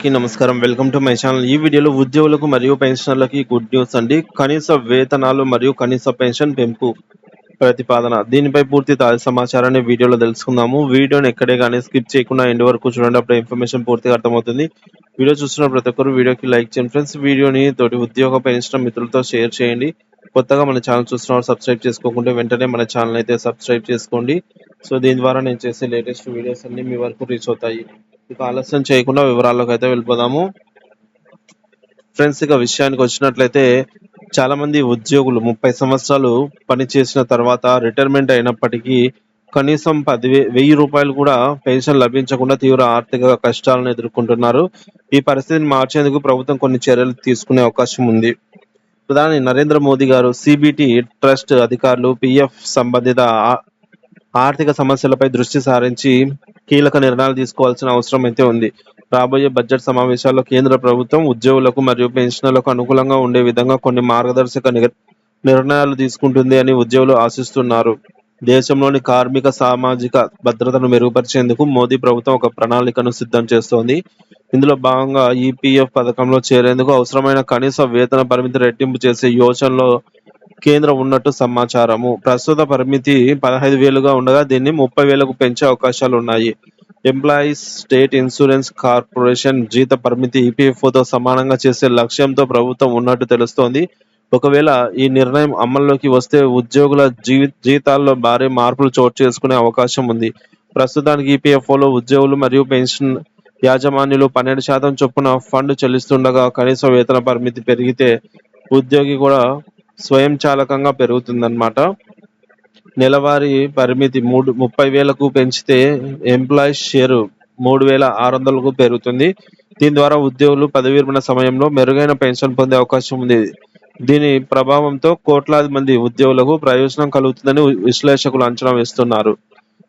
అందరికీ నమస్కారం. Welcome to my channel ఈ వీడియోలో ఉద్యోగులకు మరియు పెన్షనర్లకి గుడ్ న్యూస్ అండి. కనీస వేతనాలు మరియు కనీస పెన్షన్ పెంపు ప్రతిపాదన. దీనిపై పూర్తి తాజా సమాచారాన్ని వీడియోలో తెలుసుకుందాము. వీడియోని ఎక్కడే కానీ స్కిప్ చేయకుండా ఎండ్ వరకు చూడండి. అప్పుడు ఇన్ఫర్మేషన్ పూర్తిగా అర్థమవుతుంది. వీడియో చూస్తున్న ప్రతి ఒక్కరు వీడియోకి లైక్ చేయండి ఫ్రెండ్స్ వీడియోని తోటి ఉద్యోగ పెన్షన్ మిత్రులతో షేర్ చేయండి. కొత్తగా మన ఛానల్ చూస్తున్న సబ్స్క్రైబ్ చేసుకోకుంటే వెంటనే మన ఛానల్ అయితే సబ్స్క్రైబ్ చేసుకోండి. సో దీని ద్వారా నేను చేసే లేటెస్ట్ వీడియోస్ అన్ని మీ వరకు రీచ్ అవుతాయి. ఇక ఆలస్యం చేయకుండా వివరాల్లోకి అయితే వెళ్ళిపోదాము. ఫ్రెండ్స్ ఇక విషయానికి వచ్చినట్లయితే చాలా మంది ఉద్యోగులు ముప్పై సంవత్సరాలు పని చేసిన తర్వాత రిటైర్మెంట్ అయినప్పటికీ కనీసం పది వెయ్యి రూపాయలు కూడా పెన్షన్ లభించకుండా తీవ్ర ఆర్థిక కష్టాలను ఎదుర్కొంటున్నారు. ఈ పరిస్థితిని మార్చేందుకు ప్రభుత్వం కొన్ని చర్యలు తీసుకునే అవకాశం ఉంది. ప్రధాని నరేంద్ర మోదీ గారు సిబిటి ట్రస్ట్ అధికారులు పిఎఫ్ సంబంధిత ఆర్థిక సమస్యలపై దృష్టి సారించి కీలక నిర్ణయాలు తీసుకోవాల్సిన అవసరం అయితే ఉంది. రాబోయే బడ్జెట్ సమావేశాల్లో కేంద్ర ప్రభుత్వం ఉద్యోగులకు మరియు పెన్షనర్లకు అనుకూలంగా ఉండే విధంగా కొన్ని మార్గదర్శక నిర్- నిర్ణయాలు తీసుకుంటుంది అని ఉద్యోగులు ఆశిస్తున్నారు. దేశంలోని కార్మిక సామాజిక భద్రతను మెరుగుపరిచేందుకు మోదీ ప్రభుత్వం ఒక ప్రణాళికను సిద్ధం చేస్తోంది. ఇందులో భాగంగా ఈపీఎఫ్ పథకంలో చేరేందుకు అవసరమైన కనీస వేతన పరిమితి రెట్టింపు చేసే యోచనలో కేంద్రం ఉన్నట్టు సమాచారము. ప్రస్తుత పరిమితి పదహైదు వేలుగా ఉండగా దీన్ని ముప్పై వేలకు పెంచే అవకాశాలు ఉన్నాయి. ఎంప్లాయీస్ స్టేట్ ఇన్సూరెన్స్ కార్పొరేషన్ జీత పరిమితి ఈపీఎఫ్ఓతో తో సమానంగా చేసే లక్ష్యంతో ప్రభుత్వం ఉన్నట్టు తెలుస్తోంది. ఒకవేళ ఈ నిర్ణయం అమల్లోకి వస్తే ఉద్యోగుల జీవి జీతాల్లో భారీ మార్పులు చోటు చేసుకునే అవకాశం ఉంది. ప్రస్తుతానికి ఈపీఎఫ్ఓలో లో ఉద్యోగులు మరియు పెన్షన్ యాజమాన్యులు పన్నెండు శాతం చొప్పున ఫండ్ చెల్లిస్తుండగా కనీస వేతన పరిమితి పెరిగితే ఉద్యోగి కూడా స్వయంచాలకంగా పెరుగుతుందన్నమాట. నెలవారీ పరిమితి మూడు ముప్పై వేలకు పెంచితే ఎంప్లాయీస్ షేరు మూడు వేల ఆరు వందలకు పెరుగుతుంది. దీని ద్వారా ఉద్యోగులు పదవి విరమణ సమయంలో మెరుగైన పెన్షన్ పొందే అవకాశం ఉంది. దీని ప్రభావంతో కోట్లాది మంది ఉద్యోగులకు ప్రయోజనం కలుగుతుందని విశ్లేషకులు అంచనా వేస్తున్నారు.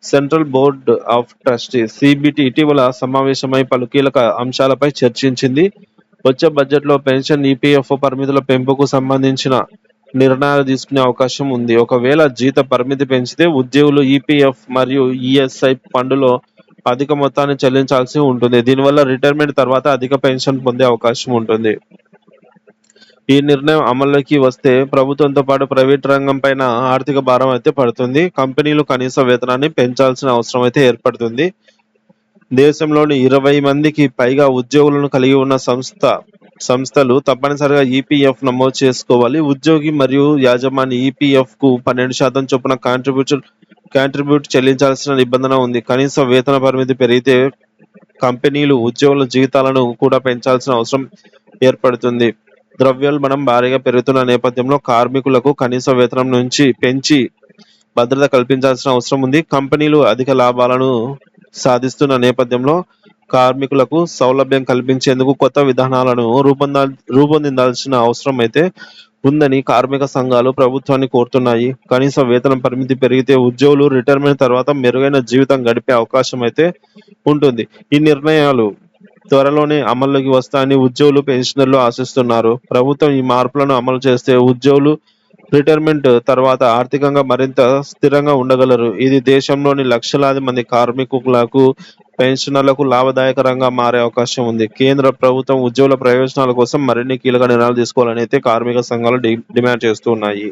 Central board of trustee CBT ఇటీవల సమావేశమై పలు కీలక అంశాలపై చర్చించింది. వచ్చే బడ్జెట్లో పెన్షన్ ఈపీఎఫ్ఓ పరిమితుల పెంపుకు సంబంధించిన నిర్ణయాలు తీసుకునే అవకాశం ఉంది. ఒకవేళ జీత పరిమితి పెంచితే ఉద్యోగులు ఈపీఎఫ్ మరియు ఈఎస్ఐ ఫండ్లో అధిక మొత్తాన్ని చెల్లించాల్సి ఉంటుంది. దీనివల్ల రిటైర్మెంట్ తర్వాత అధిక పెన్షన్ పొందే అవకాశం ఉంటుంది. ఈ నిర్ణయం అమల్లోకి వస్తే ప్రభుత్వంతో పాటు ప్రైవేట్ రంగం పైన ఆర్థిక భారం అయితే పడుతుంది. కంపెనీలు కనీస వేతనాన్ని పెంచాల్సిన అవసరం అయితే ఏర్పడుతుంది. దేశంలోని ఇరవై మందికి పైగా ఉద్యోగులను కలిగి ఉన్న సంస్థ సంస్థలు తప్పనిసరిగా ఈపీఎఫ్ నమోదు చేసుకోవాలి. ఉద్యోగి మరియు యాజమాన్య ఈపీఎఫ్కు పన్నెండు శాతం చొప్పున కాంట్రిబ్యూషన్ కాంట్రిబ్యూట్ చెల్లించాల్సిన నిబంధన ఉంది. కనీస వేతన పరిమితి పెరిగితే కంపెనీలు ఉద్యోగుల జీతాలను కూడా పెంచాల్సిన అవసరం ఏర్పడుతుంది. ద్రవ్యోల్బణం భారీగా పెరుగుతున్న నేపథ్యంలో కార్మికులకు కనీస వేతనం నుంచి పెంచి భద్రత కల్పించాల్సిన అవసరం ఉంది. కంపెనీలు అధిక లాభాలను సాధిస్తున్న నేపథ్యంలో కార్మికులకు సౌలభ్యం కల్పించేందుకు కొత్త విధానాలను రూపొందా రూపొందించాల్సిన అవసరం అయితే ఉందని కార్మిక సంఘాలు ప్రభుత్వాన్ని కోరుతున్నాయి. కనీస వేతనం పరిమితి పెరిగితే ఉద్యోగులు రిటైర్మెంట్ తర్వాత మెరుగైన జీవితం గడిపే అవకాశం అయితే ఉంటుంది. ఈ నిర్ణయాలు త్వరలోనే అమల్లోకి వస్తాయని ఉద్యోగులు పెన్షనర్లు ఆశిస్తున్నారు. ప్రభుత్వం ఈ మార్పులను అమలు చేస్తే ఉద్యోగులు రిటైర్మెంట్ తర్వాత ఆర్థికంగా మరింత స్థిరంగా ఉండగలరు. ఇది దేశంలోని లక్షలాది మంది కార్మికులకు పెన్షనర్లకు లాభదాయకరంగా మారే అవకాశం ఉంది. కేంద్ర ప్రభుత్వం ఉద్యోగుల ప్రయోజనాల కోసం మరిన్ని కీలక నిర్ణయాలు తీసుకోవాలని అయితే కార్మిక సంఘాలు డిమాండ్ చేస్తున్నాయి